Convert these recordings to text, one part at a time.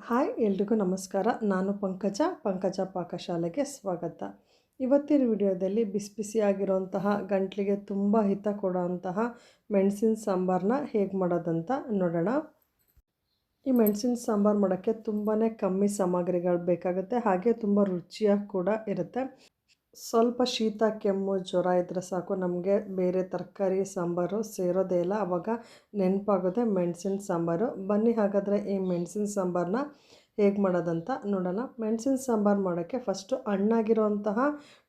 Hi, ಎಲ್ರಿಗೂ ನಮಸ್ಕಾರ. ನಾನು ಪಂಕಜ ಪಂಕಜ ಪಾಕಶಾಲೆಗೆ ಸ್ವಾಗತ. ಇವತ್ತಿನ ವಿಡಿಯೋದಲ್ಲಿ ಬಿಸಿ ಬಿಸಿಯಾಗಿರುವಂತಹ ಗಂಟ್ಲಿಗೆ ತುಂಬ ಹಿತ ಕೊಡುವಂತಹ ಮೆಣಸಿನ ಸಾಂಬಾರನ್ನ ಹೇಗೆ ಮಾಡೋದಂತ ನೋಡೋಣ. ಈ ಮೆಣಸಿನ ಸಾಂಬಾರು ಮಾಡೋಕ್ಕೆ ತುಂಬಾ ಕಮ್ಮಿ ಸಾಮಗ್ರಿಗಳು ಬೇಕಾಗುತ್ತೆ, ಹಾಗೆ ತುಂಬ ರುಚಿಯಾಗಿ ಕೂಡ ಇರುತ್ತೆ. ಸ್ವಲ್ಪ ಶೀತ, ಕೆಮ್ಮು, ಜ್ವರ ಇದ್ದರೆ ಸಾಕು. ನಮಗೆ ಬೇರೆ ತರಕಾರಿ, ಸಾಂಬಾರು ಸೇರೋದೇ ಇಲ್ಲ. ಆವಾಗ ನೆನಪಾಗೋದೆ ಮೆಣಸಿನ ಸಾಂಬಾರು. ಬನ್ನಿ ಹಾಗಾದರೆ ಈ ಮೆಣಸಿನ ಸಾಂಬಾರನ್ನ ಹೇಗೆ ಮಾಡೋದಂತ ನೋಡೋಣ. ಮೆಣಸಿನ ಸಾಂಬಾರು ಮಾಡೋಕ್ಕೆ ಫಸ್ಟು ಹಣ್ಣಾಗಿರುವಂತಹ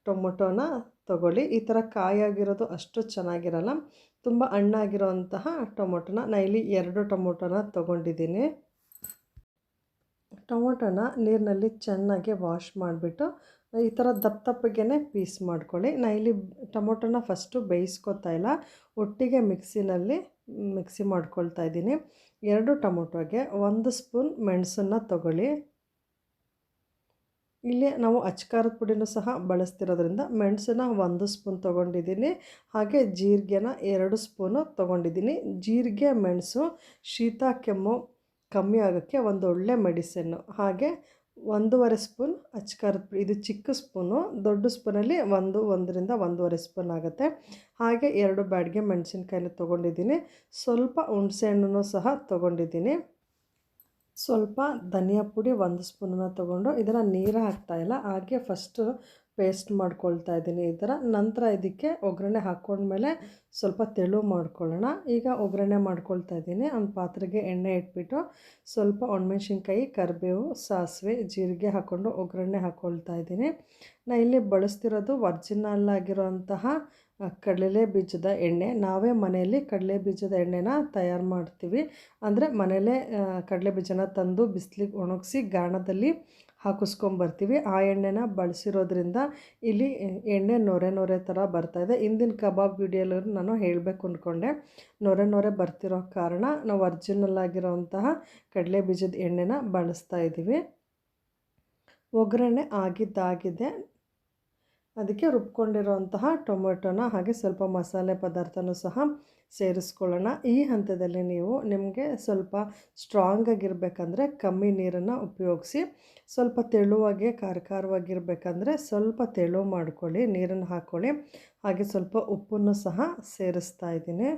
ಟೊಮೊಟೊನ ತಗೊಳ್ಳಿ. ಈ ಥರ ಕಾಯಾಗಿರೋದು ಅಷ್ಟು ಚೆನ್ನಾಗಿರಲ್ಲ. ತುಂಬ ಹಣ್ಣಾಗಿರೋಂತಹ ಟೊಮೊಟೊನ ನಾನು ಇಲ್ಲಿ ಎರಡು ಟೊಮೊಟೊನ ತೊಗೊಂಡಿದ್ದೀನಿ. ಟೊಮೊಟೊನ ನೀರಿನಲ್ಲಿ ಚೆನ್ನಾಗಿ ವಾಶ್ ಮಾಡಿಬಿಟ್ಟು ಈ ಥರ ದಪ್ಪ ದಪ್ಪಗೆ ಪೀಸ್ ಮಾಡ್ಕೊಳ್ಳಿ. ನಾ ಇಲ್ಲಿ ಟೊಮೊಟೊನ ಫಸ್ಟು ಬೇಯಿಸ್ಕೊತಾ ಇಲ್ಲ. ಒಟ್ಟಿಗೆ ಮಿಕ್ಸಿನಲ್ಲಿ ಮಿಕ್ಸಿ ಮಾಡ್ಕೊಳ್ತಾ ಇದ್ದೀನಿ. ಎರಡು ಟೊಮೊಟೊಗೆ ಒಂದು ಸ್ಪೂನ್ ಮೆಣಸನ್ನು ತಗೊಳ್ಳಿ. ಇಲ್ಲಿ ನಾವು ಅಚ್ಕಾರದ ಪುಡಿನೂ ಸಹ ಬಳಸ್ತಿರೋದ್ರಿಂದ ಮೆಣಸನ್ನ ಒಂದು ಸ್ಪೂನ್ ತೊಗೊಂಡಿದ್ದೀನಿ. ಹಾಗೆ ಜೀರಿಗೆನ ಎರಡು ಸ್ಪೂನು ತೊಗೊಂಡಿದ್ದೀನಿ. ಜೀರಿಗೆ, ಮೆಣಸು, ಶೀತ, ಕೆಮ್ಮು ಕಮ್ಮಿ ಆಗೋಕ್ಕೆ ಒಂದು ಒಳ್ಳೆ ಮೆಡಿಸಿನ್ನು. ಹಾಗೆ ಒಂದೂವರೆ ಸ್ಪೂನ್ ಅಚ್ಕಾರದ ಪುಡಿ ಇದು ಚಿಕ್ಕ ಸ್ಪೂನು, ದೊಡ್ಡ ಸ್ಪೂನಲ್ಲಿ ಒಂದು, ಒಂದರಿಂದ ಒಂದೂವರೆ ಸ್ಪೂನ್ ಆಗುತ್ತೆ. ಹಾಗೆ ಎರಡು ಬ್ಯಾಡ್ಗೆ ಮೆಣಸಿನ್ಕಾಯಿನ ತೊಗೊಂಡಿದ್ದೀನಿ. ಸ್ವಲ್ಪ ಹುಣಸೆಹಣ್ಣು ಸಹ ತೊಗೊಂಡಿದ್ದೀನಿ. ಸ್ವಲ್ಪ ಧನಿಯಾ ಪುಡಿ ಒಂದು ಸ್ಪೂನನ್ನು ತೊಗೊಂಡು ಇದನ್ನು ನೀರು ಹಾಕ್ತಾಯಿಲ್ಲ ಹಾಗೆ ಫಸ್ಟು ಪೇಸ್ಟ್ ಮಾಡ್ಕೊಳ್ತಾ ಇದ್ದೀನಿ ಈ ಥರ. ನಂತರ ಇದಕ್ಕೆ ಒಗ್ಗರಣೆ ಹಾಕ್ಕೊಂಡ್ಮೇಲೆ ಸ್ವಲ್ಪ ತೆಳು ಮಾಡ್ಕೊಳ್ಳೋಣ. ಈಗ ಒಗ್ಗರಣೆ ಮಾಡ್ಕೊಳ್ತಾ ಇದ್ದೀನಿ. ಒಂದು ಪಾತ್ರೆಗೆ ಎಣ್ಣೆ ಇಟ್ಬಿಟ್ಟು ಸ್ವಲ್ಪ ಒಣಮೆಣ್ಸಿನ್ಕಾಯಿ, ಕರಿಬೇವು, ಸಾಸಿವೆ, ಜೀರಿಗೆ ಹಾಕ್ಕೊಂಡು ಒಗ್ಗರಣೆ ಹಾಕ್ಕೊಳ್ತಾ ಇದ್ದೀನಿ. ನಾನು ಇಲ್ಲಿ ಬಳಸ್ತಿರೋದು ಒರ್ಜಿನಲ್ ಆಗಿರೋಂತಹ ಕಡಲೆ ಬೀಜದ ಎಣ್ಣೆ. ನಾವೇ ಮನೆಯಲ್ಲಿ ಕಡಲೆ ಬೀಜದ ಎಣ್ಣೆನ ತಯಾರು ಮಾಡ್ತೀವಿ. ಅಂದರೆ ಮನೆಯಲ್ಲೇ ಕಡಲೆ ಬೀಜನ ತಂದು ಬಿಸಿಲಿಗೆ ಒಣಗಿಸಿ ಗಾಣದಲ್ಲಿ ಹಾಕಿಸ್ಕೊಂಬರ್ತೀವಿ. ಆ ಎಣ್ಣೆನ ಬಳಸಿರೋದ್ರಿಂದ ಇಲ್ಲಿ ಎಣ್ಣೆ ನೊರೆ ನೊರೆ ಥರ ಬರ್ತಾಯಿದೆ ಹಿಂದಿನ ಕಬಾಬ್ ವಿಡಿಯೋಲ್ಲೂ ನಾನು ಹೇಳಬೇಕು ಅಂದ್ಕೊಂಡೆ. ನೊರೆ ನೊರೆ ಬರ್ತಿರೋ ಕಾರಣ ನಾವು ಒರ್ಜಿನಲ್ ಆಗಿರೋಂತಹ ಕಡಲೆ ಬೀಜದ ಎಣ್ಣೆನ ಬಳಸ್ತಾ ಇದ್ದೀವಿ. ಒಗ್ಗರಣೆ ಆಗಿದ್ದಾಗಿದೆ. ಅದಕ್ಕೆ ರುಬ್ಕೊಂಡಿರೋಂತಹ ಟೊಮೆಟೊನ ಹಾಗೆ ಸ್ವಲ್ಪ ಮಸಾಲೆ ಪದಾರ್ಥನೂ ಸಹ ಸೇರಿಸ್ಕೊಳ್ಳೋಣ. ಈ ಹಂತದಲ್ಲಿ ನೀವು ನಿಮಗೆ ಸ್ವಲ್ಪ ಸ್ಟ್ರಾಂಗ್ ಆಗಿರಬೇಕಂದ್ರೆ ಕಮ್ಮಿ ನೀರನ್ನು ಉಪಯೋಗಿಸಿ, ಸ್ವಲ್ಪ ತೆಳುವಾಗೆ ಖಾರ ಖಾರವಾಗಿರ್ಬೇಕಂದ್ರೆ ಸ್ವಲ್ಪ ತೆಳು ಮಾಡ್ಕೊಳ್ಳಿ, ನೀರನ್ನು ಹಾಕ್ಕೊಳ್ಳಿ ಹಾಗೆ ಸ್ವಲ್ಪ ಉಪ್ಪನ್ನು ಸಹ ಸೇರಿಸ್ತಾ ಇದ್ದೀನಿ.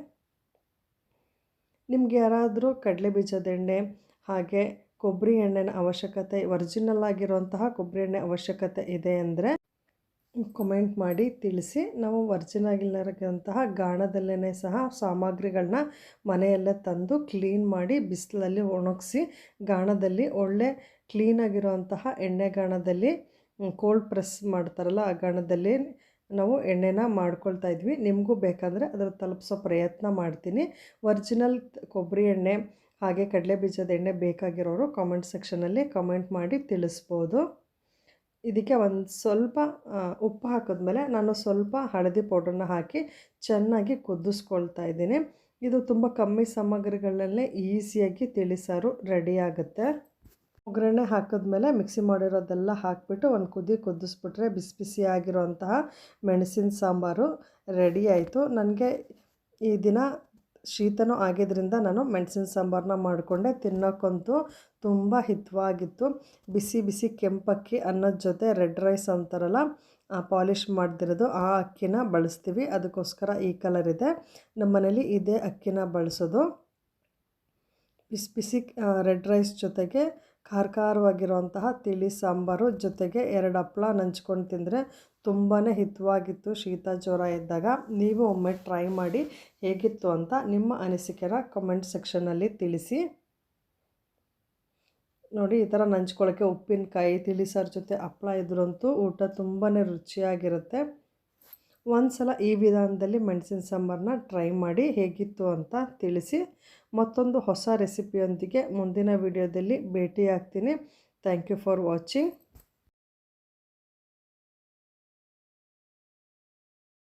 ನಿಮ್ಗೆ ಯಾರಾದರೂ ಕಡಲೆ ಬೀಜದ ಎಣ್ಣೆ ಹಾಗೆ ಕೊಬ್ಬರಿ ಎಣ್ಣೆನ ಅವಶ್ಯಕತೆ ಒರಿಜಿನಲ್ ಆಗಿರುವಂತಹ ಕೊಬ್ಬರಿ ಎಣ್ಣೆ ಅವಶ್ಯಕತೆ ಇದೆ ಅಂದರೆ ಕಮೆಂಟ್ ಮಾಡಿ ತಿಳಿಸಿ. ನಾವು ಒರ್ಜಿನಾಗಿಲ್ಲರಂತಹ ಗಾಣದಲ್ಲೇ ಸಹ ಸಾಮಗ್ರಿಗಳನ್ನ ಮನೆಯಲ್ಲೇ ತಂದು ಕ್ಲೀನ್ ಮಾಡಿ ಬಿಸಿಲಲ್ಲಿ ಒಣಗಿಸಿ ಗಾಣದಲ್ಲಿ ಒಳ್ಳೆ ಕ್ಲೀನಾಗಿರುವಂತಹ ಎಣ್ಣೆ ಗಾಣದಲ್ಲಿ ಕೋಲ್ಡ್ ಪ್ರೆಸ್ ಮಾಡ್ತಾರಲ್ಲ ಆ ಗಾಣದಲ್ಲಿ ನಾವು ಎಣ್ಣೆನ ಮಾಡ್ಕೊಳ್ತಾ ಇದ್ವಿ. ನಿಮಗೂ ಬೇಕಂದರೆ ಅದರ ತಲುಪಿಸೋ ಪ್ರಯತ್ನ ಮಾಡ್ತೀನಿ. ಒರಿಜಿನಲ್ ಕೊಬ್ಬರಿ ಎಣ್ಣೆ ಹಾಗೆ ಕಡಲೆ ಬೀಜದ ಎಣ್ಣೆ ಬೇಕಾಗಿರೋರು ಕಾಮೆಂಟ್ ಸೆಕ್ಷನಲ್ಲಿ ಕಮೆಂಟ್ ಮಾಡಿ ತಿಳಿಸ್ಬೋದು. ಇದಕ್ಕೆ ಒಂದು ಸ್ವಲ್ಪ ಉಪ್ಪು ಹಾಕಿದ್ಮೇಲೆ ನಾನು ಸ್ವಲ್ಪ ಹಳದಿ ಪೌಡ್ರನ್ನ ಹಾಕಿ ಚೆನ್ನಾಗಿ ಕುದಿಸ್ಕೊಳ್ತಾ ಇದ್ದೀನಿ. ಇದು ತುಂಬ ಕಮ್ಮಿ ಸಾಮಗ್ರಿಗಳಲ್ಲೇ ಈಸಿಯಾಗಿ ತಿಳಿಸಾರು ರೆಡಿ ಆಗುತ್ತೆ. ಒಗ್ಗರಣೆ ಹಾಕಿದ್ಮೇಲೆ ಮಿಕ್ಸಿ ಮಾಡಿರೋದೆಲ್ಲ ಹಾಕಿಬಿಟ್ಟು ಒಂದು ಕುದಿ ಕುದಿಸ್ಬಿಟ್ರೆ ಬಿಸಿ ಬಿಸಿಯಾಗಿರೋಂತಹ ಮೆಣಸಿನ ಸಾಂಬಾರು ರೆಡಿ ಆಯಿತು. ನನಗೆ ಈ ದಿನ ಶೀತನೂ ಆಗಿದ್ದರಿಂದ ನಾನು ಮೆಣಸಿನ ಸಾಂಬಾರನ್ನ ಮಾಡಿಕೊಂಡೆ ತಿನ್ನೋಕ್ಕಂತೂ ತುಂಬ ಹಿತವಾಗಿತ್ತು. ಬಿಸಿ ಬಿಸಿ ಕೆಂಪಕ್ಕಿ ಅನ್ನದ ಜೊತೆ ರೆಡ್ ರೈಸ್ ಅಂತಾರಲ್ಲ ಪಾಲಿಷ್ ಮಾಡ್ದಿರೋದು ಆ ಅಕ್ಕಿನ ಬಳಸ್ತೀವಿ. ಅದಕ್ಕೋಸ್ಕರ ಈ ಕಲರ್ ಇದೆ. ನಮ್ಮ ಮನೇಲಿ ಇದೇ ಅಕ್ಕಿನ ಬಳಸೋದು. ಬಿಸಿ ಬಿಸಿ ರೆಡ್ ರೈಸ್ ಜೊತೆಗೆ ಖಾರ ಖಾರವಾಗಿರುವಂತಹ ತಿಳಿ ಸಾಂಬಾರು ಜೊತೆಗೆ ಎರಡು ಹಪ್ಪಳ ನಂಚ್ಕೊಂಡು ತಿಂದರೆ ತುಂಬಾ ಹಿತವಾಗಿತ್ತು ಶೀತ ಜ್ವರ ಇದ್ದಾಗ ನೀವು ಒಮ್ಮೆ ಟ್ರೈ ಮಾಡಿ ಹೇಗಿತ್ತು ಅಂತ ನಿಮ್ಮ ಅನಿಸಿಕೆನ ಕಮೆಂಟ್ ಸೆಕ್ಷನಲ್ಲಿ ತಿಳಿಸಿ. ನೋಡಿ, ಈ ಥರ ನಂಚ್ಕೊಳ್ಳೋಕ್ಕೆ ಉಪ್ಪಿನಕಾಯಿ ತಿಳಿಸಾರು ಜೊತೆ ಹಪ್ಪಳ ಇದ್ರಂತೂ ಊಟ ತುಂಬಾ ರುಚಿಯಾಗಿರುತ್ತೆ. ಒಂದು ಸಲ ಈ ವಿಧಾನದಲ್ಲಿ ಮೆಣಸಿನ ಸಾಂಬಾರನ್ನ ಟ್ರೈ ಮಾಡಿ ಹೇಗಿತ್ತು ಅಂತ ತಿಳಿಸಿ ಮತ್ತೊಂದು ಹೊಸ ರೆಸಿಪಿಯೊಂದಿಗೆ ಮುಂದಿನ ವಿಡಿಯೋದಲ್ಲಿ ಭೇಟಿ ಆಗ್ತೀನಿ ಥ್ಯಾಂಕ್ ಯು ಫಾರ್ ವಾಚಿಂಗ್